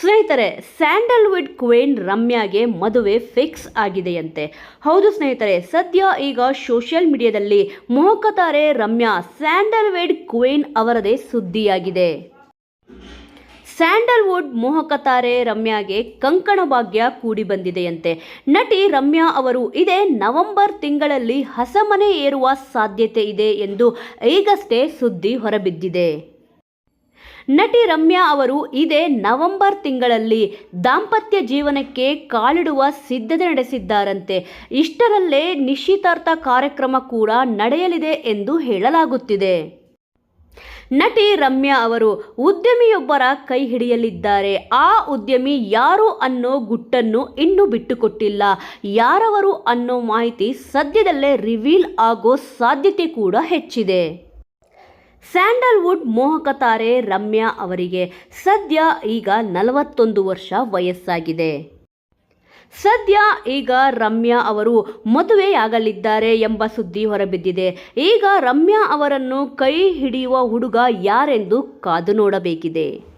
ಸ್ನೇಹಿತರೆ, Sandalwood queen ರಮ್ಯಾಗೆ ಮದುವೆ fix ಆಗಿದೆಯಂತೆ. ಹೌದು ಸ್ನೇಹಿತರೆ, ಸದ್ಯ ಈಗ ಸೋಷಿಯಲ್ ಮೀಡಿಯಾದಲ್ಲಿ ಮೋಹಕತಾರೆ ರಮ್ಯಾ, ಸ್ಯಾಂಡಲ್ವುಡ್ ಕ್ವೀನ್ ಅವರದೇ ಸುದ್ದಿಯಾಗಿದೆ. ಸ್ಯಾಂಡಲ್ವುಡ್ ಮೋಹಕತಾರೆ ರಮ್ಯಾಗೆ ಕಂಕಣ ಭಾಗ್ಯ ಕೂಡಿ ಬಂದಿದೆಯಂತೆ. ನಟಿ ರಮ್ಯಾ ಅವರು, ಇದೇ ನವೆಂಬರ್ ತಿಂಗಳಲ್ಲಿ ಹಸಮನೆ ಏರುವ ಸಾಧ್ಯತೆ ಇದೆ ಎಂದು ಈಗಷ್ಟೇ ಸುದ್ದಿ ಹೊರಬಿದ್ದಿದೆ. ನಟಿ ರಮ್ಯಾ ಅವರು ಇದೇ ನವೆಂಬರ್ ತಿಂಗಳಲ್ಲಿ ದಾಂಪತ್ಯ ಜೀವನಕ್ಕೆ ಕಾಲಿಡುವ ಸಿದ್ಧತೆ ನಡೆಸಿದ್ದಾರಂತೆ. ಇಷ್ಟರಲ್ಲೇ ನಿಶ್ಚಿತಾರ್ಥ ಕಾರ್ಯಕ್ರಮ ಕೂಡ ನಡೆಯಲಿದೆ ಎಂದು ಹೇಳಲಾಗುತ್ತಿದೆ. ನಟಿ ರಮ್ಯಾ ಅವರು ಉದ್ಯಮಿಯೊಬ್ಬರ ಕೈ ಹಿಡಿಯಲಿದ್ದಾರೆ. ಆ ಉದ್ಯಮಿ ಯಾರು ಅನ್ನೋ ಗುಟ್ಟನ್ನು ಇನ್ನೂ ಬಿಟ್ಟುಕೊಟ್ಟಿಲ್ಲ. ಯಾರವರು ಅನ್ನೋ ಮಾಹಿತಿ ಸದ್ಯದಲ್ಲೇ ರಿವೀಲ್ ಆಗೋ ಸಾಧ್ಯತೆ ಕೂಡ ಹೆಚ್ಚಿದೆ. ಸ್ಯಾಂಡಲ್ವುಡ್ ಮೋಹಕ ತಾರೆ ರಮ್ಯಾ ಅವರಿಗೆ ಸದ್ಯ ಈಗ ನಲವತ್ತೊಂದು ವರ್ಷ ವಯಸ್ಸಾಗಿದೆ. ಸದ್ಯ ಈಗ ರಮ್ಯಾ ಅವರು ಮದುವೆಯಾಗಲಿದ್ದಾರೆ ಎಂಬ ಸುದ್ದಿ ಹೊರಬಿದ್ದಿದೆ. ಈಗ ರಮ್ಯಾ ಅವರನ್ನು ಕೈ ಹಿಡಿಯುವ ಹುಡುಗ ಯಾರೆಂದು ಕಾದು ನೋಡಬೇಕಿದೆ.